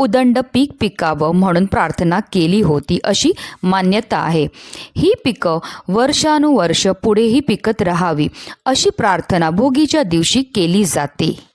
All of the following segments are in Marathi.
उदंड पीक पिकावं म्हणून प्रार्थना केली होती अशी मान्यता आहे. ही पिकं वर्षानुवर्ष पुढेही पिकत राहावी अशी प्रार्थना भोगीच्या दिवशी केली जाते.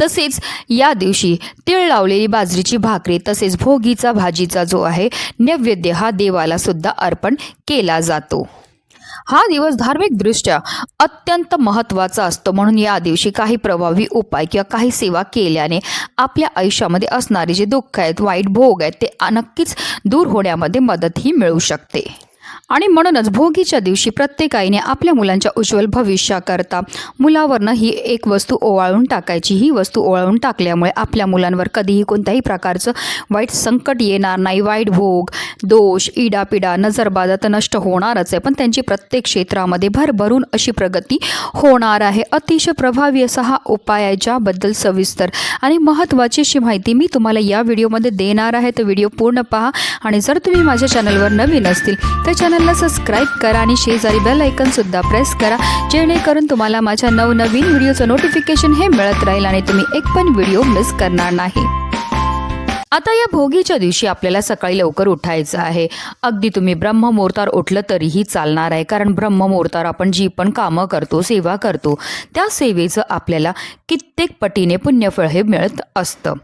तसेच या दिवशी तीळ लावलेली बाजरीची भाकरी तसेच भोगीचा भाजीचा जो आहे नैवेद्य हा देवाला सुद्धा अर्पण केला जातो. हा दिवस धार्मिकदृष्ट्या अत्यंत महत्त्वाचा असतो. म्हणून या दिवशी काही प्रभावी उपाय किंवा काही सेवा केल्याने आपल्या आयुष्यामध्ये असणारे जे दुःख आहेत वाईट भोग आहेत ते नक्कीच दूर होण्यामध्ये मदतही मिळू शकते. आणि म्हणूनच भोगीच्या दिवशी प्रत्येक आईने आपल्या मुलांच्या उज्ज्वल भविष्याकरता मुलावरनं ही एक वस्तू ओवाळून टाकायची. ही वस्तू ओवाळून टाकल्यामुळे आपल्या मुलांवर कधीही कोणत्याही प्रकारचं वाईट संकट येणार नाही. वाईट भोग दोष इडापिडा नजरबाधा तर नष्ट होणारच आहे. पण त्यांची प्रत्येक क्षेत्रामध्ये भरभरून अशी प्रगती होणार आहे. अतिशय प्रभावी असा हा उपाय आहे ज्याबद्दल सविस्तर आणि महत्त्वाची अशी माहिती मी तुम्हाला या व्हिडिओमध्ये देणार आहे. तर व्हिडिओ पूर्ण पहा आणि जर तुम्ही माझ्या चॅनलवर नवीन असतील तर चॅनलला सबस्क्राईब करा आणि शेजारी बेल ऐकनसुद्धा प्रेस करा. जेणेकरून तुम्हाला माझ्या नवनवीन व्हिडिओचं नोटिफिकेशन हे मिळत राहील आणि तुम्ही एक पण व्हिडिओ मिस करणार नाही. आता या भोगीच्या दिवशी आपल्याला सकाळी लवकर उठायचं आहे. अगदी तुम्ही ब्रह्ममुहूर्तावर उठलं तरीही चालणार आहे. कारण ब्रह्ममुहूर्तावर आपण जी पण कामं करतो सेवा करतो त्या सेवेचं आपल्याला कित्येक पटीने पुण्यफळ हे मिळत असतं.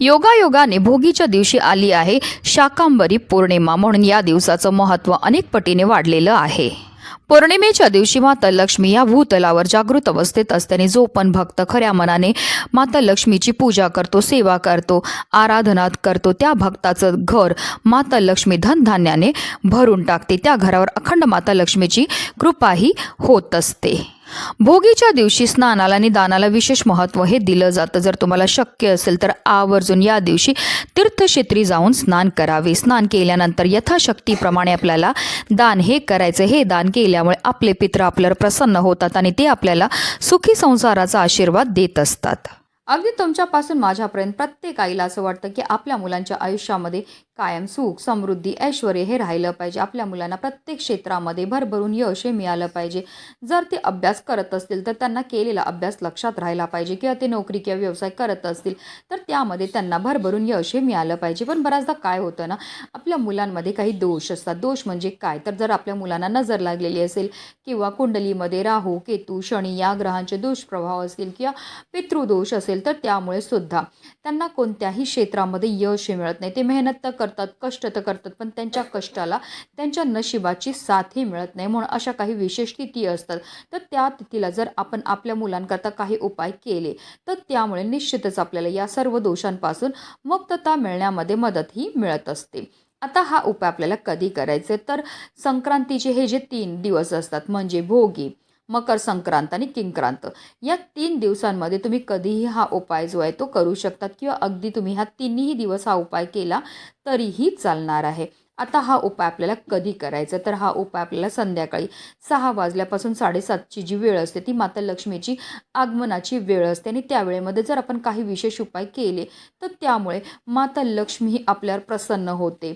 योगायोगाने भोगीच्या दिवशी आली आहे शाकांबरी पौर्णिमा म्हणून या दिवसाचं महत्त्व अनेक पटीने वाढलेलं आहे. पौर्णिमेच्या दिवशी माता लक्ष्मी या भूतलावर जागृत अवस्थेत असताना जो पण भक्त खऱ्या मनाने माता लक्ष्मीची पूजा करतो सेवा करतो आराधना करतो त्या भक्ताचं घर माता लक्ष्मी धनधान्याने भरून टाकते. त्या घरावर अखंड माता लक्ष्मीची कृपाही होत असते. भोगीच्या दिवशी स्नानाला आणि दानाला विशेष महत्त्व हे दिलं जातं. जर तुम्हाला शक्य असेल तर आवर्जून या दिवशी तीर्थक्षेत्री जाऊन स्नान करावे. स्नान केल्यानंतर यथाशक्तीप्रमाणे आपल्याला दान हे करायचं. हे दान केल्यामुळे आपले पित्र आपल्यावर प्रसन्न होतात आणि ते आपल्याला सुखी संसाराचा आशीर्वाद देत असतात. अगदी तुमच्यापासून माझ्यापर्यंत प्रत्येक आईला असं वाटतं की आपल्या मुलांच्या आयुष्यामध्ये कायम सुख समृद्धी ऐश्वर हे राहिलं पाहिजे. आपल्या मुलांना प्रत्येक क्षेत्रामध्ये भरभरून यश हे मिळालं पाहिजे. जर ते अभ्यास करत असतील तर त्यांना केलेला अभ्यास लक्षात राहिला पाहिजे. किंवा ते नोकरी किंवा व्यवसाय करत असतील तर त्यामध्ये त्यांना भरभरून यश हे मिळालं पाहिजे. पण बऱ्याचदा काय होतं ना आपल्या मुलांमध्ये काही दोष असतात. दोष म्हणजे काय? तर जर आपल्या मुलांना नजर लागलेली असेल किंवा कुंडलीमध्ये राहू केतू शनी या ग्रहांचे दुष्प्रभाव असतील किंवा पितृदोष असेल तर त्यामुळे सुद्धा त्यांना कोणत्याही क्षेत्रामध्ये यश हे मिळत नाही. ते मेहनत तर करतात कष्ट तर करतात पण त्यांच्या कष्टाला त्यांच्या नशिबाची साथही मिळत नाही म्हणून अशा काही विशेष तिथी असतात. तर त्या तिथीला जर आपण आपल्या मुलांकरता काही उपाय केले तर त्यामुळे निश्चितच आपल्याला या सर्व दोषांपासून मुक्तता मिळण्यामध्ये मदतही मिळत असते. आता हा उपाय आपल्याला कधी करायचे तर संक्रांतीचे हे जे तीन दिवस असतात म्हणजे भोगी मकर संक्रांत आणि किंक्रांत. या तीन दिवसांमध्ये तुम्ही कधीही हा उपाय जो आहे तो करू शकतात किंवा अगदी तुम्ही हा तिन्ही दिवस हा उपाय केला तरीही चालणार आहे. आता हा उपाय आपल्याला कधी करायचा? तर हा उपाय आपल्याला संध्याकाळी सहा वाजल्यापासून साडेसातची जी वेळ असते ती माता लक्ष्मीची आगमनाची वेळ असते आणि त्या वेळेमध्ये जर आपण काही विशेष उपाय केले तर त्यामुळे माता लक्ष्मी ही आपल्यावर प्रसन्न होते.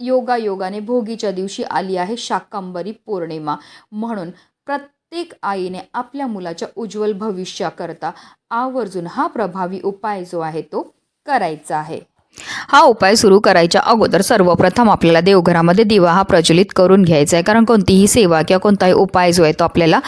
योगा योगाने भोगीच्या दिवशी आली आहे शाकांबरी पौर्णिमा म्हणून. प्रत्येक आईने आपल्या मुलाच्या उज्ज्वल भविष्याकरता आवर्जून हा प्रभावी उपाय जो आहे तो करायचा आहे. हा उपाय सुरू करायच्या अगोदर सर्वप्रथम आपल्याला देवघरामध्ये दिवा हा प्रज्वलित करून घ्यायचा आहे. कारण कोणतीही सेवा किंवा कोणताही उपाय जो आहे तो आपल्याला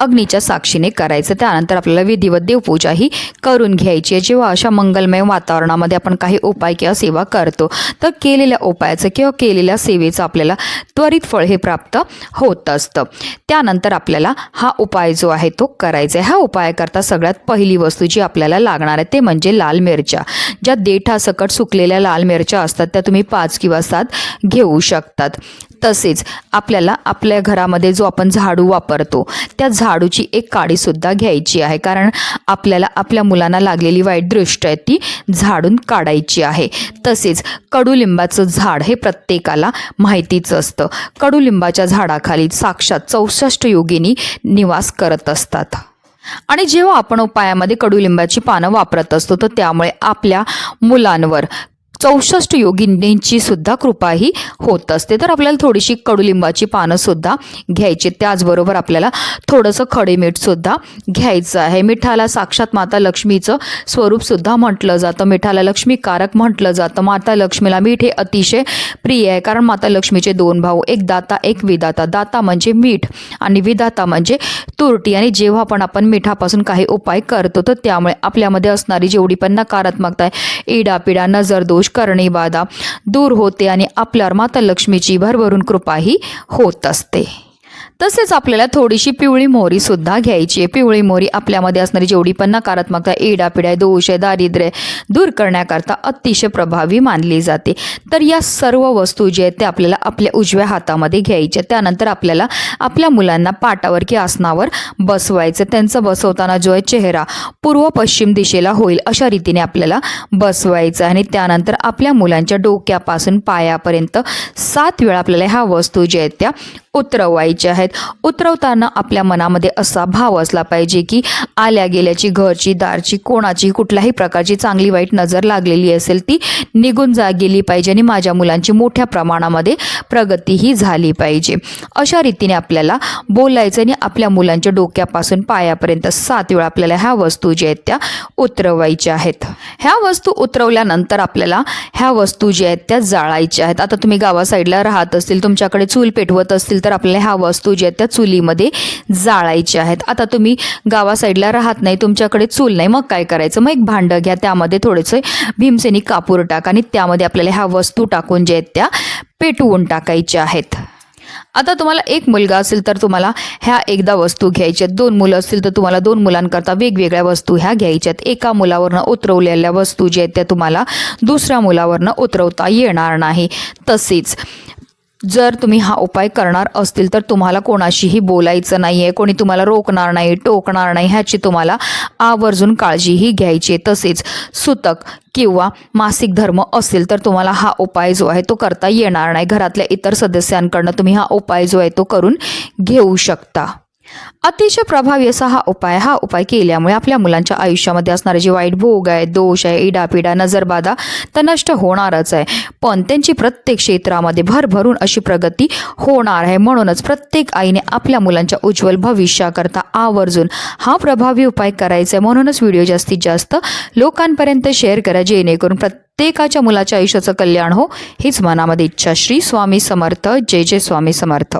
अग्नीच्या साक्षीने करायचं. त्यानंतर आपल्याला विधिवत देवपूजा ही करून घ्यायची आहे. जेव्हा अशा मंगलमय वातावरणामध्ये आपण काही उपाय किंवा सेवा करतो तर केलेल्या उपायाचं किंवा केलेल्या सेवेचं आपल्याला त्वरित फळ हे प्राप्त होत असतं. त्यानंतर आपल्याला हा उपाय जो आहे तो करायचा आहे. हा उपायाकरता सगळ्यात पहिली वस्तू जी आपल्याला लागणार आहे ते म्हणजे लाल मिरच्या. ज्या देठासकट सुकलेल्या लाल मिरच्या असतात त्या तुम्ही पाच किंवा सात घेऊ शकतात. तसेच आपल्याला आपल्या घरामध्ये जो आपण झाडू वापरतो त्या झाडूची एक काडीसुद्धा घ्यायची आहे. कारण आपल्याला आपल्या मुलांना लागलेली वाईट दृष्ट आहे ती झाडून काढायची आहे. तसेच कडुलिंबाचं झाड हे प्रत्येकाला माहितीच असतं. कडुलिंबाच्या झाडाखाली साक्षात चौसष्ट योगिनी निवास करत असतात. आणि जेव्हा आपण उपायामध्ये कडुलिंबाची पानं वापरत असतो तर त्यामुळे आपल्या मुलांवर चौसष्ट योगिनींची सुद्धा कृपा ही होत असते. तर आपल्याला थोडीशी कडुलिंबाची पानंसुद्धा घ्यायची त्याचबरोबर आपल्याला थोडंसं खडे मीठसुद्धा घ्यायचं आहे. मिठाला साक्षात माता लक्ष्मीचं स्वरूपसुद्धा म्हटलं जातं. मिठाला लक्ष्मीकारक म्हटलं जातं. माता लक्ष्मीला मीठ हे अतिशय प्रिय आहे. कारण माता लक्ष्मीचे दोन भाऊ एक दाता एक विदाता. दाता म्हणजे मीठ आणि विदाता म्हणजे तुरटी. आणि जेव्हा पण आपण मिठापासून काही उपाय करतो तर त्यामुळे आपल्यामध्ये असणारी जेवढी पण नकारात्मकता आहे इडापिडा नजर दोष करणे बाधा दूर होते आणि आपल्यावर माता लक्ष्मीची भरभरून कृपाही होत असते. तसेच आपल्याला थोडीशी पिवळी मोहरी सुद्धा घ्यायची आहे. पिवळी मोहरी आपल्यामध्ये असणारी जेवढी पण नकारात्मकता इडापिडा दोष आहे दारिद्र्य दूर करण्याकरता अतिशय प्रभावी मानली जाते. तर या सर्व वस्तू जे आहेत त्या आपल्याला आपल्या उजव्या हातामध्ये घ्यायच्या त्यानंतर आपल्याला आपल्या मुलांना पाटावर की आसनावर बसवायचं त्यांचं बसवताना जो आहे चेहरा पूर्व पश्चिम दिशेला होईल अशा रीतीने आपल्याला बसवायचं आणि त्यानंतर आपल्या मुलांच्या डोक्यापासून पायापर्यंत सात वेळा आपल्याला ह्या वस्तू ज्या आहेत त्या उतरवायचे आहेत. उतरवताना आपल्या मनामध्ये असा भाव असला पाहिजे की आल्या गेल्याची घरची दारची कोणाची कुठल्याही प्रकारची चांगली वाईट नजर लागलेली असेल ती निघून जा गेली पाहिजे आणि माझ्या मुलांची मोठ्या प्रमाणामध्ये प्रगतीही झाली पाहिजे. अशा रीतीने आपल्याला बोलायचं आणि आपल्या मुलांच्या डोक्यापासून पायापर्यंत सात वेळा आपल्याला ह्या वस्तू ज्या आहेत त्या उतरवायच्या आहेत. ह्या वस्तू उतरवल्यानंतर आपल्याला ह्या वस्तू ज्या आहेत त्या जाळायच्या आहेत. आता तुम्ही गावा साईडला राहत असतील तुमच्याकडे चूल पेटवत असतील तर आपल्याला ह्या वस्तू ज्या आहेत त्या चुलीमध्ये जाळायच्या आहेत. आता तुम्ही गावा साईडला राहत नाही तुमच्याकडे चूल नाही मग काय करायचं? मग एक भांडं घ्या त्यामध्ये थोडेसे भीमसेनी कापूर टाका आणि त्यामध्ये आपल्याला ह्या वस्तू टाकून ज्या आहेत त्या पेटवून टाकायच्या आहेत. आता तुम्हाला एक मुलगा असेल तर तुम्हाला ह्या एकदा वस्तू घ्यायच्यात दोन मुलं असतील तर तुम्हाला दोन मुलांकरता वेगवेगळ्या वस्तू ह्या घ्यायच्यात एका मुलावरनं उतरवलेल्या वस्तू ज्या आहेत त्या तुम्हाला दुसऱ्या मुलावरनं उतरवता येणार नाही. तसेच जर तुम्ही हा उपाय करणार असतील तर तुम्हाला कोणाशीही बोलायचं नाही आहे कोणी तुम्हाला रोखणार नाही टोकणार नाही ह्याची तुम्हाला आवर्जून काळजीही घ्यायची. आहे तसेच सुतक किंवा मासिक धर्म असेल तर तुम्हाला हा उपाय जो आहे तो करता येणार नाही. घरातल्या इतर सदस्यांकडनं तुम्ही हा उपाय जो आहे तो करून घेऊ शकता. अतिशय प्रभावी असा हा उपाय हा उपाय केल्यामुळे आपल्या मुलांच्या आयुष्यामध्ये असणारे जे वाईट भोग आहे दोष आहे इडापिडा नजरबाधा तर नष्ट होणारच आहे. पण त्यांची प्रत्येक क्षेत्रामध्ये भरभरून अशी प्रगती होणार आहे. म्हणूनच प्रत्येक आईने आपल्या मुलांच्या उज्ज्वल भविष्याकरता आवर्जून हा प्रभावी उपाय करायचा आहे. म्हणूनच व्हिडिओ जास्तीत जास्त लोकांपर्यंत शेअर करा जेणेकरून प्रत्येकाच्या मुलाच्या आयुष्याचं कल्याण हो हीच मनामध्ये इच्छा. श्री स्वामी समर्थ. जय जय स्वामी समर्थ.